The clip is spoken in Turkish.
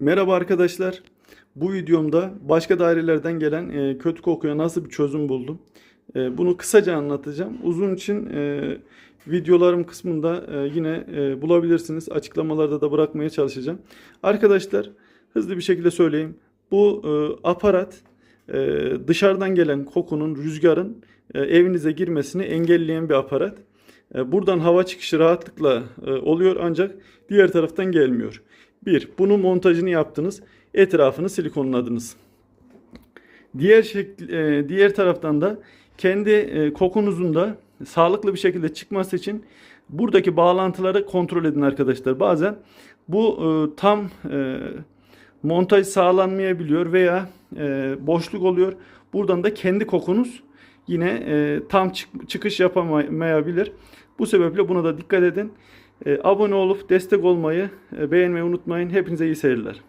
Merhaba arkadaşlar. Bu videomda başka dairelerden gelen e, kötü kokuya nasıl bir çözüm buldum. E, bunu kısaca anlatacağım. Uzun için e, videolarım kısmında e, yine e, bulabilirsiniz. Açıklamalarda da bırakmaya çalışacağım. Arkadaşlar hızlı bir şekilde söyleyeyim. Bu e, aparat e, dışarıdan gelen kokunun, rüzgarın e, evinize girmesini engelleyen bir aparat. E, Buradan hava çıkışı rahatlıkla e, oluyor ancak diğer taraftan gelmiyor. Bir, bunun montajını yaptınız. Etrafını silikonladınız. Diğer şekil, e, diğer taraftan da kendi kokunuzun da sağlıklı bir şekilde çıkması için buradaki bağlantıları kontrol edin arkadaşlar. Bazen bu tam montaj sağlanmayabiliyor veya boşluk oluyor. Buradan da kendi kokunuz yine e, tam çık- çıkış yapamayabilir. Bu sebeple buna da dikkat edin. E, abone olup destek olmayı, e, beğenmeyi unutmayın. Hepinize iyi seyirler.